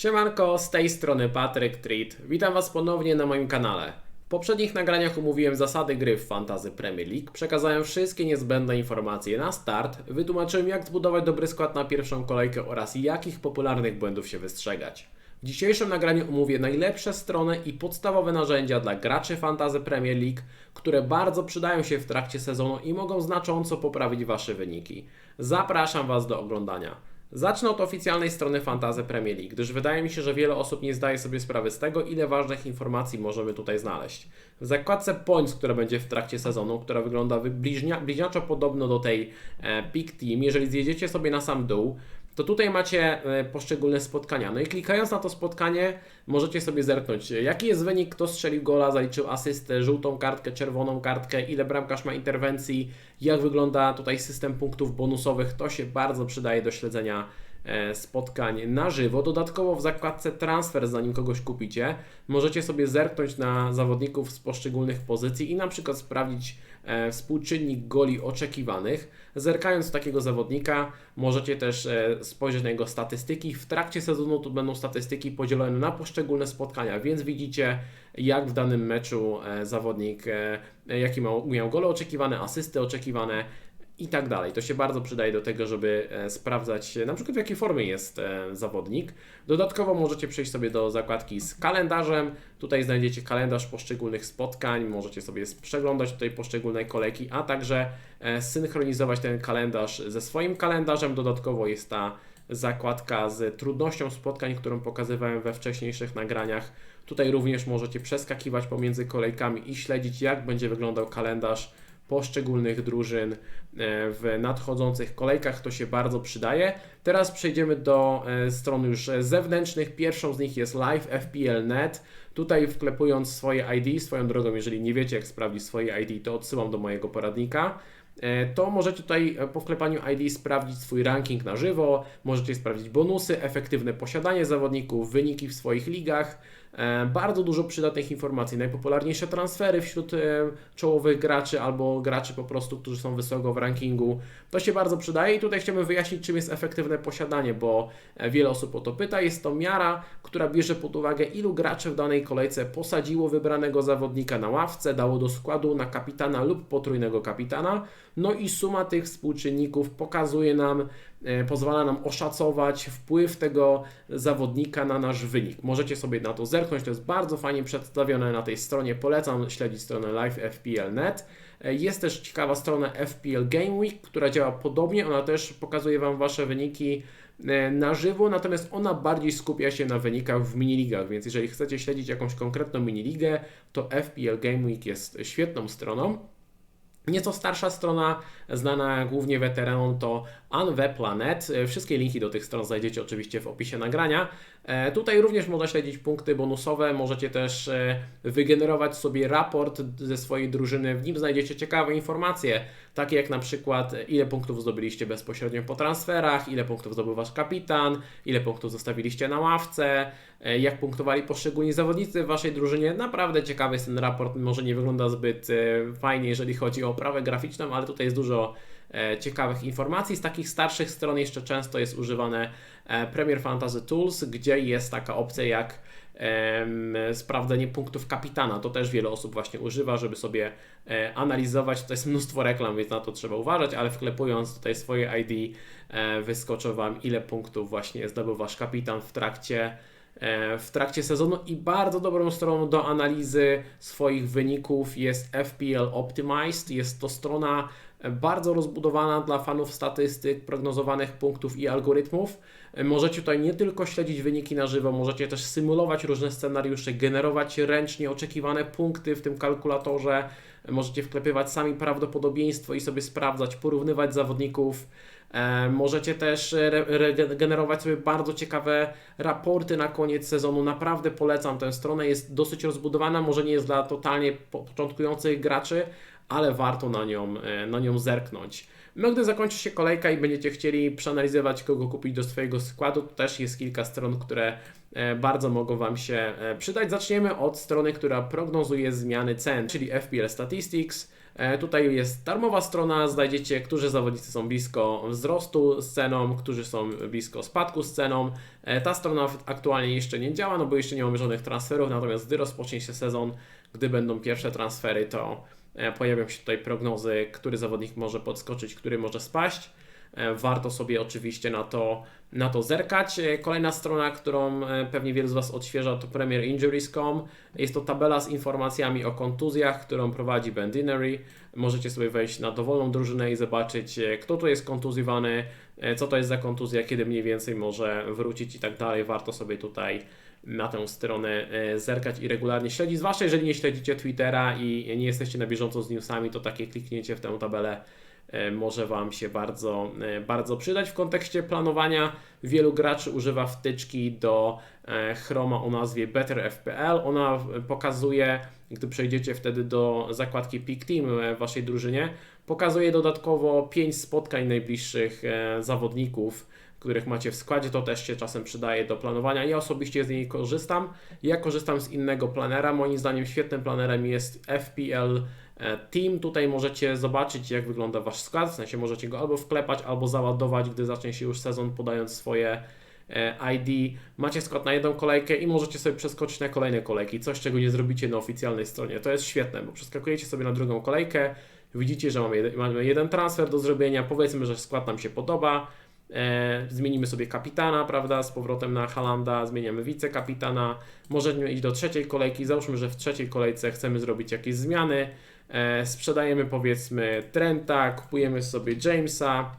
Siemanko, z tej strony Patryk Treat. Witam Was ponownie na moim kanale. W poprzednich nagraniach omówiłem zasady gry w Fantasy Premier League, przekazałem wszystkie niezbędne informacje na start, wytłumaczyłem jak zbudować dobry skład na pierwszą kolejkę oraz jakich popularnych błędów się wystrzegać. W dzisiejszym nagraniu omówię najlepsze strony i podstawowe narzędzia dla graczy Fantasy Premier League, które bardzo przydają się w trakcie sezonu i mogą znacząco poprawić Wasze wyniki. Zapraszam Was do oglądania. Zacznę od oficjalnej strony Fantasy Premier League, gdyż wydaje mi się, że wiele osób nie zdaje sobie sprawy z tego, ile ważnych informacji możemy tutaj znaleźć. W zakładce Points, która będzie w trakcie sezonu, która wygląda wy- bliźnia, bliźniaczo podobno do tej e, Team, jeżeli zjedziecie sobie na sam dół, to tutaj macie e, poszczególne spotkania. No i klikając na to spotkanie, możecie sobie zerknąć, e, jaki jest wynik, kto strzelił gola, zaliczył asystę, żółtą kartkę, czerwoną kartkę, ile bramkarz ma interwencji, jak wygląda tutaj system punktów bonusowych. To się bardzo przydaje do śledzenia spotkań na żywo. Dodatkowo w zakładce transfer, zanim kogoś kupicie, możecie sobie zerknąć na zawodników z poszczególnych pozycji i na przykład sprawdzić e, współczynnik goli oczekiwanych. Zerkając takiego zawodnika, możecie też e, spojrzeć na jego statystyki. W trakcie sezonu to będą statystyki podzielone na poszczególne spotkania, więc widzicie, jak w danym meczu e, zawodnik, e, jaki miał, miał gole oczekiwane, asysty oczekiwane i tak dalej. To się bardzo przydaje do tego, żeby e, sprawdzać e, na przykład w jakiej formie jest e, zawodnik. Dodatkowo możecie przejść sobie do zakładki z kalendarzem. Tutaj znajdziecie kalendarz poszczególnych spotkań, możecie sobie przeglądać tutaj poszczególne kolejki, a także synchronizować ten kalendarz ze swoim kalendarzem. Dodatkowo jest ta zakładka z trudnością spotkań, którą pokazywałem we wcześniejszych nagraniach. Tutaj również możecie przeskakiwać pomiędzy kolejkami i śledzić, jak będzie wyglądał kalendarz poszczególnych drużyn e, w nadchodzących kolejkach. To się bardzo przydaje. Teraz przejdziemy do e, stron już zewnętrznych. Pierwszą z nich jest Live FPL.net. Tutaj wklepując swoje ID, swoją drogą, jeżeli nie wiecie jak sprawdzić swoje ID, to odsyłam do mojego poradnika. E, To możecie tutaj po wklepaniu ID sprawdzić swój ranking na żywo, możecie sprawdzić bonusy, efektywne posiadanie zawodników, wyniki w swoich ligach. E, Bardzo dużo przydatnych informacji, najpopularniejsze transfery wśród e, czołowych graczy albo graczy po prostu, którzy są wysoko w rankingu. To się bardzo przydaje i tutaj chciałbym wyjaśnić, czym jest efektywne posiadanie, bo e, wiele osób o to pyta. Jest to miara, która bierze pod uwagę, ilu graczy w danej kolejce posadziło wybranego zawodnika na ławce, dało do składu na kapitana lub potrójnego kapitana. No i suma tych współczynników pokazuje nam, pozwala nam oszacować wpływ tego zawodnika na nasz wynik. Możecie sobie na to zerknąć, to jest bardzo fajnie przedstawione na tej stronie. Polecam śledzić stronę livefpl.net. E, Jest też ciekawa strona FPL Game Week, która działa podobnie. Ona też pokazuje Wam Wasze wyniki e, na żywo, natomiast ona bardziej skupia się na wynikach w miniligach, więc jeżeli chcecie śledzić jakąś konkretną miniligę, to FPL Game Week jest świetną stroną. Nieco starsza strona, znana głównie weteranom, to Unweplanet. Wszystkie linki do tych stron znajdziecie oczywiście w opisie nagrania. E, Tutaj również można śledzić punkty bonusowe, możecie też e, wygenerować sobie raport ze swojej drużyny. W nim znajdziecie ciekawe informacje, takie jak na przykład e, ile punktów zdobyliście bezpośrednio po transferach, ile punktów zdobył Wasz kapitan, ile punktów zostawiliście na ławce, jak punktowali poszczególni zawodnicy w Waszej drużynie. Naprawdę ciekawy jest ten raport, może nie wygląda zbyt fajnie, jeżeli chodzi o oprawę graficzną, ale tutaj jest dużo ciekawych informacji. Z takich starszych stron jeszcze często jest używane e, Premier Fantasy Tools, gdzie jest taka opcja jak sprawdzenie punktów kapitana. To też wiele osób właśnie używa, żeby sobie e, analizować. To jest mnóstwo reklam, więc na to trzeba uważać, ale wklepując tutaj swoje ID, e, wyskoczę Wam, ile punktów właśnie zdobył Wasz kapitan w trakcie e, w trakcie sezonu i bardzo dobrą stroną do analizy swoich wyników jest FPL Optimized. Jest to strona e, bardzo rozbudowana dla fanów statystyk, prognozowanych punktów i algorytmów. Możecie tutaj nie tylko śledzić wyniki na żywo, możecie też symulować różne scenariusze, generować ręcznie oczekiwane punkty w tym kalkulatorze. Możecie wklepywać sami prawdopodobieństwo i sobie sprawdzać, porównywać zawodników. E, Możecie też e, generować sobie bardzo ciekawe raporty na koniec sezonu. Naprawdę polecam tę stronę. Jest dosyć rozbudowana, może nie jest dla totalnie po- początkujących graczy, ale warto na nią, e, na nią zerknąć. No, gdy zakończy się kolejka i będziecie chcieli przeanalizować, kogo kupić do swojego składu, to też jest kilka stron, które e, bardzo mogą Wam się e, przydać. Zaczniemy od strony, która prognozuje zmiany cen, czyli FPL Statistics. Tutaj jest darmowa strona, znajdziecie, którzy zawodnicy są blisko wzrostu z ceną, którzy są blisko spadku z ceną. Ta strona aktualnie jeszcze nie działa, no bo jeszcze nie mamy żadnych transferów, natomiast gdy rozpocznie się sezon, gdy będą pierwsze transfery, to pojawią się tutaj prognozy, który zawodnik może podskoczyć, który może spaść. E, Warto sobie oczywiście na to, na to zerkać. E, Kolejna strona, którą e, pewnie wielu z Was odświeża, to PremierInjuries.com. Jest to tabela z informacjami o kontuzjach, którą prowadzi Ben Dinnery. Możecie sobie wejść na dowolną drużynę i zobaczyć, kto tu jest kontuzjowany, co to jest za kontuzja, kiedy mniej więcej może wrócić i tak dalej. Warto sobie tutaj na tę stronę zerkać i regularnie śledzić, zwłaszcza jeżeli nie śledzicie Twittera i nie jesteście na bieżąco z newsami, to takie kliknięcie w tę tabelę może Wam się bardzo, e, bardzo przydać. W kontekście planowania wielu graczy używa wtyczki do e, Chroma o nazwie Better FPL. Ona pokazuje, gdy przejdziecie wtedy do zakładki Pick Team e, w Waszej drużynie, pokazuje dodatkowo 5 spotkań najbliższych e, zawodników, których macie w składzie. To też się czasem przydaje do planowania. Ja osobiście z niej korzystam. Ja korzystam z innego planera. Moim zdaniem świetnym planerem jest FPL e, Team. Tutaj możecie zobaczyć, jak wygląda Wasz skład. W sensie możecie go albo wklepać, albo załadować, gdy zacznie się już sezon, podając swoje e, ID. Macie skład na jedną kolejkę i możecie sobie przeskoczyć na kolejne kolejki. Coś, czego nie zrobicie na oficjalnej stronie. To jest świetne, bo przeskakujecie sobie na drugą kolejkę. Widzicie, że mamy jeden, mamy jeden transfer do zrobienia. Powiedzmy, że skład nam się podoba. E, zmienimy sobie kapitana, prawda, z powrotem na Halanda, zmieniamy wicekapitana, możemy iść do trzeciej kolejki, załóżmy, że w trzeciej kolejce chcemy zrobić jakieś zmiany, e, sprzedajemy powiedzmy Trenta, kupujemy sobie Jamesa,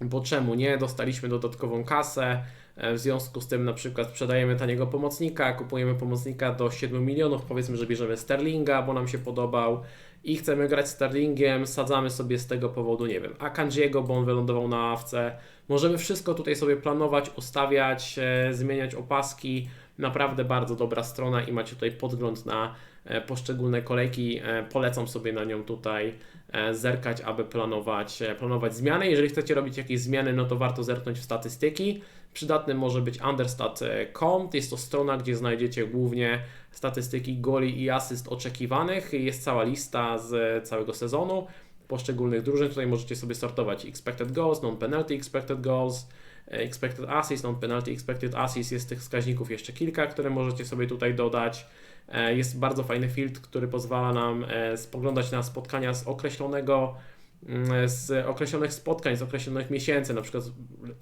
bo czemu nie, dostaliśmy dodatkową kasę, e, w związku z tym na przykład sprzedajemy taniego pomocnika, kupujemy pomocnika do 7 milionów, powiedzmy, że bierzemy Sterlinga, bo nam się podobał i chcemy grać Sterlingiem, sadzamy sobie z tego powodu, nie wiem, Akanjiego, bo on wylądował na ławce. Możemy wszystko tutaj sobie planować, ustawiać, e, zmieniać opaski. Naprawdę bardzo dobra strona i macie tutaj podgląd na e, poszczególne kolejki. E, polecam sobie na nią tutaj e, zerkać, aby planować, planować zmiany. Jeżeli chcecie robić jakieś zmiany, no to warto zerknąć w statystyki. Przydatnym może być understat.com. Jest to strona, gdzie znajdziecie głównie statystyki goli i asyst oczekiwanych. Jest cała lista z całego sezonu poszczególnych drużyn. Tutaj możecie sobie sortować expected goals, non-penalty expected goals, expected assist, non-penalty expected assist. Jest tych wskaźników jeszcze kilka, które możecie sobie tutaj dodać. E, Jest bardzo fajny filtr, który pozwala nam e, spoglądać na spotkania z określonego mm, z określonych spotkań, z określonych miesięcy, na przykład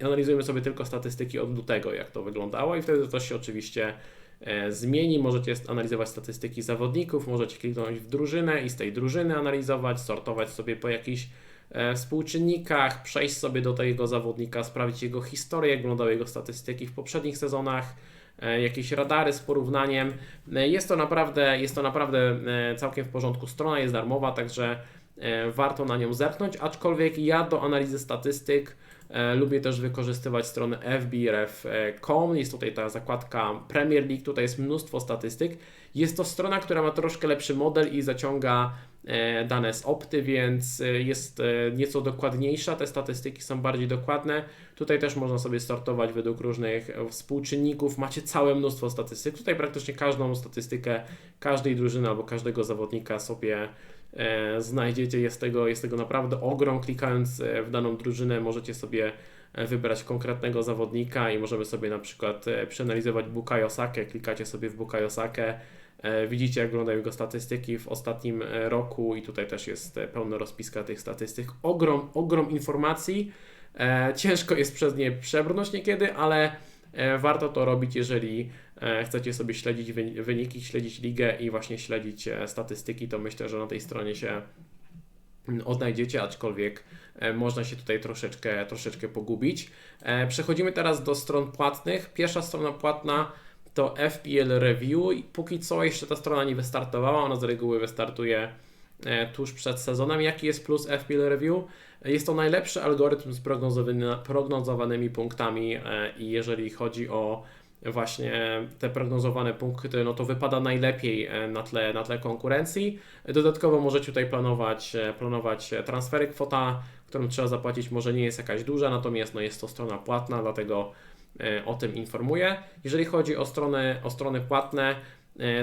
analizujemy sobie tylko statystyki od lutego, jak to wyglądało i wtedy to się oczywiście e, zmieni. Możecie analizować statystyki zawodników, możecie kliknąć w drużynę i z tej drużyny analizować, sortować sobie po jakichś e, współczynnikach, przejść sobie do tego zawodnika, sprawdzić jego historię, jak wyglądały jego statystyki w poprzednich sezonach, e, jakieś radary z porównaniem. E, Jest to naprawdę, jest to naprawdę e, całkiem w porządku. Strona jest darmowa, także e, warto na nią zerknąć, aczkolwiek ja do analizy statystyk e, lubię też wykorzystywać stronę fbref.com. Jest tutaj ta zakładka Premier League, tutaj jest mnóstwo statystyk. Jest to strona, która ma troszkę lepszy model i zaciąga e, dane z opty, więc e, jest e, nieco dokładniejsza. Te statystyki są bardziej dokładne. Tutaj też można sobie sortować według różnych e, współczynników. Macie całe mnóstwo statystyk. Tutaj praktycznie każdą statystykę każdej drużyny albo każdego zawodnika sobie e, znajdziecie. Jest tego, jest tego naprawdę ogrom. Klikając e, w daną drużynę możecie sobie e, wybrać konkretnego zawodnika i możemy sobie na przykład e, przeanalizować Bukayo Sakę. Klikacie sobie w Bukayo Sakę, e, widzicie jak wyglądają jego statystyki w ostatnim e, roku i tutaj też jest e, pełna rozpiska tych statystyk. Ogrom, ogrom informacji. E, Ciężko jest przez nie przebrnąć niekiedy, ale e, warto to robić, jeżeli e, chcecie sobie śledzić wyni- wyniki, śledzić ligę i właśnie śledzić e, statystyki, to myślę, że na tej stronie się odnajdziecie, aczkolwiek e, można się tutaj troszeczkę, troszeczkę pogubić. E, Przechodzimy teraz do stron płatnych. Pierwsza strona płatna to FPL Review póki co jeszcze ta strona nie wystartowała, ona z reguły wystartuje e, tuż przed sezonem. Jaki jest plus FPL Review? Jest to najlepszy algorytm z prognozowany- prognozowanymi punktami e, i jeżeli chodzi o właśnie te prognozowane punkty, no to wypada najlepiej e, na tle, na tle konkurencji. Dodatkowo możecie tutaj planować, e, planować e, transfery. Kwota, którą trzeba zapłacić może nie jest jakaś duża, natomiast no jest to strona płatna, dlatego e, o tym informuję. Jeżeli chodzi o strony, o strony płatne, e,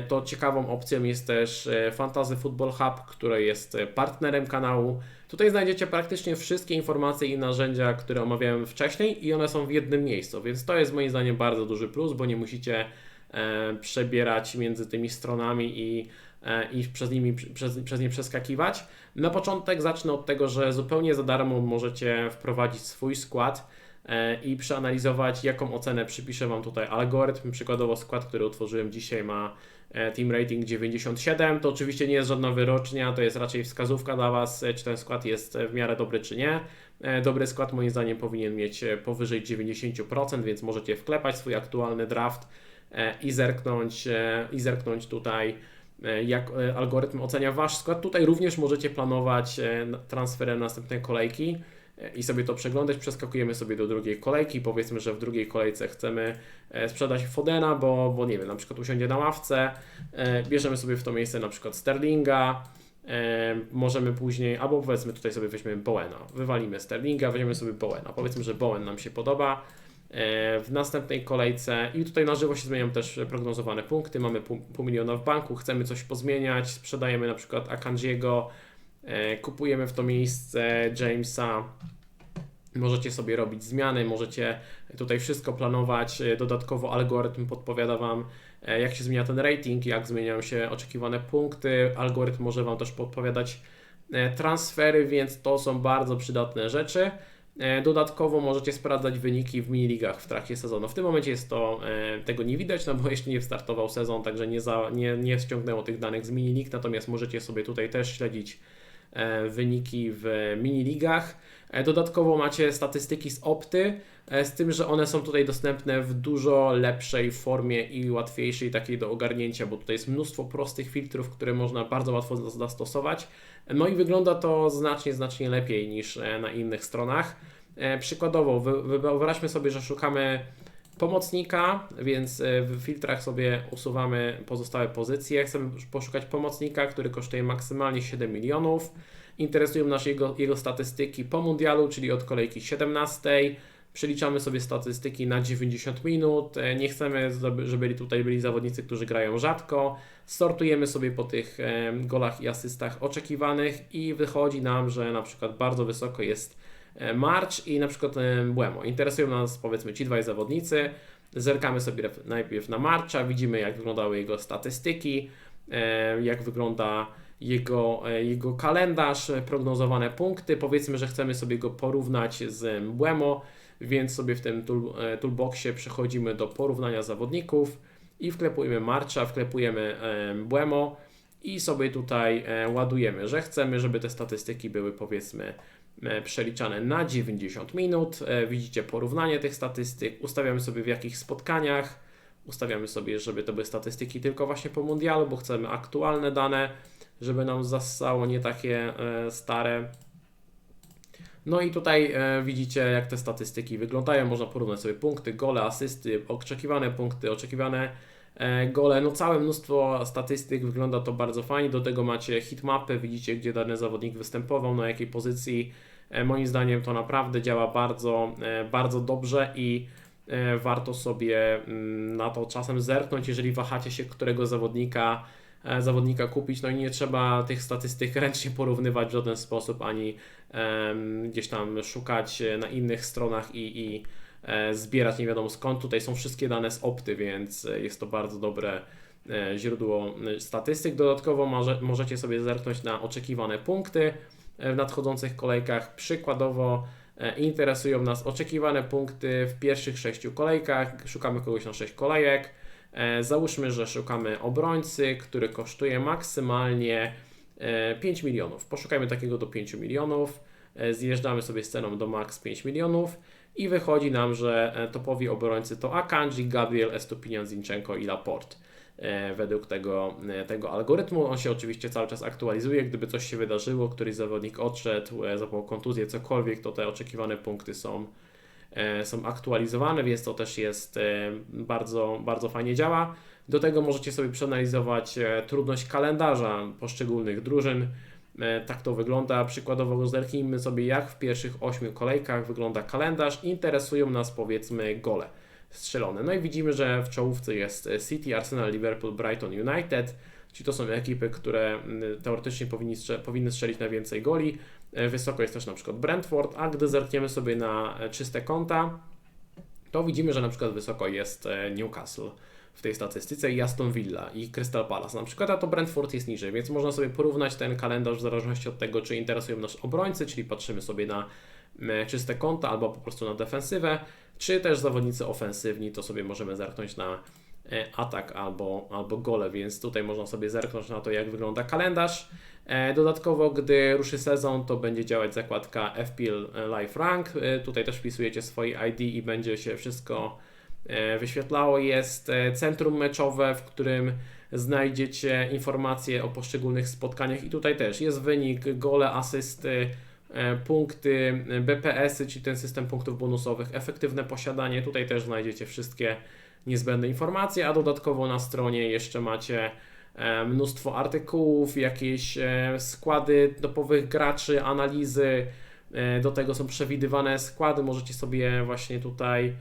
to ciekawą opcją jest też e, Fantasy Football Hub, który jest e, partnerem kanału. Tutaj znajdziecie praktycznie wszystkie informacje i narzędzia, które omawiałem wcześniej i one są w jednym miejscu, więc to jest moim zdaniem bardzo duży plus, bo nie musicie e, przebierać między tymi stronami i, e, i przez, nimi, przez, przez nie przeskakiwać. Na początek zacznę od tego, że zupełnie za darmo możecie wprowadzić swój skład e, i przeanalizować, jaką ocenę przypisze Wam tutaj algorytm. Przykładowo skład, który utworzyłem dzisiaj ma e, team rating 97. To oczywiście nie jest żadna wyrocznia, to jest raczej wskazówka dla Was, e, czy ten skład jest e, w miarę dobry, czy nie. E, Dobry skład moim zdaniem powinien mieć e, powyżej 90%, więc możecie wklepać swój aktualny draft e, i zerknąć, e, i zerknąć tutaj, e, jak e, algorytm ocenia Wasz skład. Tutaj również możecie planować e, transfery na następne kolejki e, i sobie to przeglądać. Przeskakujemy sobie do drugiej kolejki. Powiedzmy, że w drugiej kolejce chcemy e, sprzedać Fodena, bo, bo nie wiem, na przykład usiądzie na ławce. E, Bierzemy sobie w to miejsce na przykład Sterlinga. E, możemy później, albo powiedzmy tutaj sobie weźmiemy Bowena. Wywalimy Sterlinga, weźmiemy sobie Bowena. Powiedzmy, że Bowen nam się podoba. W następnej kolejce i tutaj na żywo się zmieniają też prognozowane punkty. Mamy pół, pół miliona w banku, chcemy coś pozmieniać, sprzedajemy na przykład Akanjiego, kupujemy w to miejsce Jamesa. Możecie sobie robić zmiany, możecie tutaj wszystko planować. E, Dodatkowo algorytm podpowiada Wam, e, jak się zmienia ten rating, jak zmieniają się oczekiwane punkty. Algorytm może Wam też podpowiadać e, transfery, więc to są bardzo przydatne rzeczy. E, Dodatkowo możecie sprawdzać wyniki w miniligach w trakcie sezonu. W tym momencie jest to, e, tego nie widać, no bo jeszcze nie startował sezon, także nie, za, nie, nie ściągnęło tych danych z minilig, natomiast możecie sobie tutaj też śledzić e, wyniki w miniligach. E, Dodatkowo macie statystyki z Opty, e, z tym, że one są tutaj dostępne w dużo lepszej formie i łatwiejszej takiej do ogarnięcia, bo tutaj jest mnóstwo prostych filtrów, które można bardzo łatwo zas- zastosować. No i wygląda to znacznie, znacznie lepiej niż e, na innych stronach. E, Przykładowo, wy- wy- wyobraźmy sobie, że szukamy pomocnika, więc e, w filtrach sobie usuwamy pozostałe pozycje. Chcemy poszukać pomocnika, który kosztuje maksymalnie 7 milionów. Interesują nas jego, jego statystyki po mundialu, czyli od kolejki 17. Przeliczamy sobie statystyki na 90 minut. E, Nie chcemy, żeby tutaj byli zawodnicy, którzy grają rzadko. Sortujemy sobie po tych e, golach i asystach oczekiwanych i wychodzi nam, że na przykład bardzo wysoko jest March i na przykład e, Błemo. Interesują nas powiedzmy ci dwaj zawodnicy. Zerkamy sobie najpierw na Marcha, widzimy jak wyglądały jego statystyki, e, jak wygląda jego, e, jego kalendarz, e, prognozowane punkty. Powiedzmy, że chcemy sobie go porównać z Błemo, więc sobie w tym tool, e, toolboxie przechodzimy do porównania zawodników i wklepujemy Marcha, wklepujemy e, Błemo i sobie tutaj e, ładujemy, że chcemy, żeby te statystyki były powiedzmy e, przeliczane na 90 minut. E, Widzicie porównanie tych statystyk, ustawiamy sobie w jakich spotkaniach, ustawiamy sobie, żeby to były statystyki tylko właśnie po mundialu, bo chcemy aktualne dane, żeby nam zassało nie takie e, stare. No i tutaj e, widzicie, jak te statystyki wyglądają. Można porównać sobie punkty, gole, asysty, oczekiwane punkty, oczekiwane e, gole. No całe mnóstwo statystyk, wygląda to bardzo fajnie. Do tego macie hitmapy, widzicie, gdzie dany zawodnik występował, na jakiej pozycji. E, moim zdaniem to naprawdę działa bardzo, e, bardzo dobrze i e, warto sobie mm, na to czasem zerknąć, jeżeli wahacie się, którego zawodnika e, zawodnika kupić, no i nie trzeba tych statystyk ręcznie porównywać w żaden sposób, ani gdzieś tam szukać e, na innych stronach i, i e, zbierać nie wiadomo skąd. Tutaj są wszystkie dane z Opty, więc e, jest to bardzo dobre e, źródło e, statystyk. Dodatkowo może, możecie sobie zerknąć na oczekiwane punkty e, w nadchodzących kolejkach. Przykładowo e, interesują nas oczekiwane punkty w pierwszych sześciu kolejkach. Szukamy kogoś na 6 kolejek. E, Załóżmy, że szukamy obrońcy, który kosztuje maksymalnie e, 5 milionów. Poszukajmy takiego do 5 milionów. E, Zjeżdżamy sobie z ceną do max 5 milionów i wychodzi nam, że e, topowi obrońcy to Akanji, Gabriel, Estupinian, Zinchenko i Laporte. E, Według tego, e, tego algorytmu on się oczywiście cały czas aktualizuje. Gdyby coś się wydarzyło, któryś zawodnik odszedł, zapał kontuzję, cokolwiek, to te oczekiwane punkty są są aktualizowane, więc to też jest bardzo, bardzo fajnie działa. Do tego możecie sobie przeanalizować trudność kalendarza poszczególnych drużyn. E, Tak to wygląda. Przykładowo zerknijmy sobie, jak w pierwszych 8 kolejkach wygląda kalendarz. Interesują nas powiedzmy gole. strzelone. No i widzimy, że w czołówce jest City, Arsenal, Liverpool, Brighton, United. Czyli to są ekipy, które mm, teoretycznie powinni strze- powinny strzelić najwięcej goli. E, Wysoko jest też na przykład Brentford, a gdy zerkniemy sobie na czyste konta, to widzimy, że na przykład wysoko jest e, Newcastle w tej statystyce i Aston Villa i Crystal Palace na przykład, a to Brentford jest niżej, więc można sobie porównać ten kalendarz w zależności od tego, czy interesują nas obrońcy, czyli patrzymy sobie na e, czyste konta albo po prostu na defensywę, czy też zawodnicy ofensywni, to sobie możemy zerknąć na e, atak albo, albo gole, więc tutaj można sobie zerknąć na to, jak wygląda kalendarz. E, Dodatkowo, gdy ruszy sezon, to będzie działać zakładka FPL Live Rank. Tutaj też wpisujecie swoje ID i będzie się wszystko wyświetlało. Jest e, centrum meczowe, w którym znajdziecie informacje o poszczególnych spotkaniach i tutaj też jest wynik, gole, asysty, e, punkty, e, BPS-y, czyli ten system punktów bonusowych, efektywne posiadanie. Tutaj też znajdziecie wszystkie niezbędne informacje, a dodatkowo na stronie jeszcze macie e, mnóstwo artykułów, jakieś e, składy topowych graczy, analizy. E, Do tego są przewidywane składy. Możecie sobie właśnie tutaj e,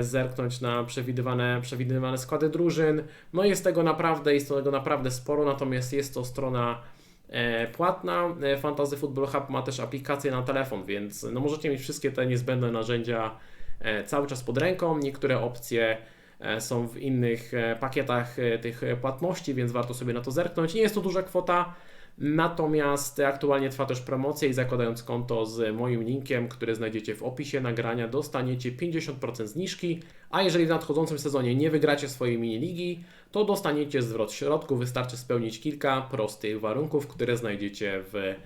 zerknąć na przewidywane, przewidywane składy drużyn. No jest tego naprawdę, jest tego naprawdę sporo, natomiast jest to strona e, płatna. E, Fantasy Football Hub ma też aplikację na telefon, więc no możecie mieć wszystkie te niezbędne narzędzia e, cały czas pod ręką. Niektóre opcje e, są w innych e, pakietach e, tych e, płatności, więc warto sobie na to zerknąć. Nie jest to duża kwota, natomiast aktualnie trwa też promocja i zakładając konto z moim linkiem, który znajdziecie w opisie nagrania, dostaniecie 50% zniżki, a jeżeli w nadchodzącym sezonie nie wygracie swojej mini ligi, to dostaniecie zwrot środków. Wystarczy spełnić kilka prostych warunków, które znajdziecie w e,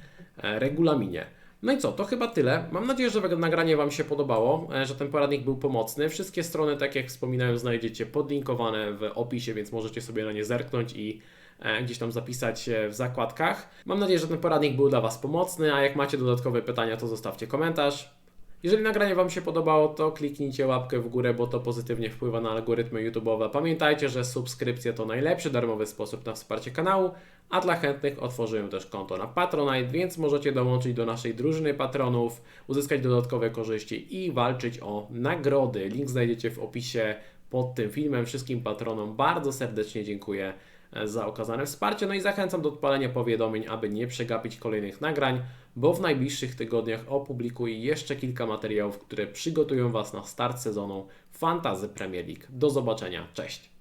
regulaminie. No i co, to chyba tyle. Mam nadzieję, że nagranie Wam się podobało, e, że ten poradnik był pomocny. Wszystkie strony, tak jak wspominałem, znajdziecie podlinkowane w opisie, więc możecie sobie na nie zerknąć i gdzieś tam zapisać w zakładkach. Mam nadzieję, że ten poradnik był dla Was pomocny, a jak macie dodatkowe pytania, to zostawcie komentarz. Jeżeli nagranie Wam się podobało, to kliknijcie łapkę w górę, bo to pozytywnie wpływa na algorytmy YouTube'owe. Pamiętajcie, że subskrypcja to najlepszy darmowy sposób na wsparcie kanału, a dla chętnych otworzyłem też konto na Patronite, więc możecie dołączyć do naszej drużyny patronów, uzyskać dodatkowe korzyści i walczyć o nagrody. Link znajdziecie w opisie pod tym filmem. Wszystkim patronom bardzo serdecznie dziękuję e, za okazane wsparcie. No i zachęcam do odpalenia powiadomień, aby nie przegapić kolejnych nagrań, bo w najbliższych tygodniach opublikuję jeszcze kilka materiałów, które przygotują Was na start sezonu Fantazy Premier League. Do zobaczenia, cześć!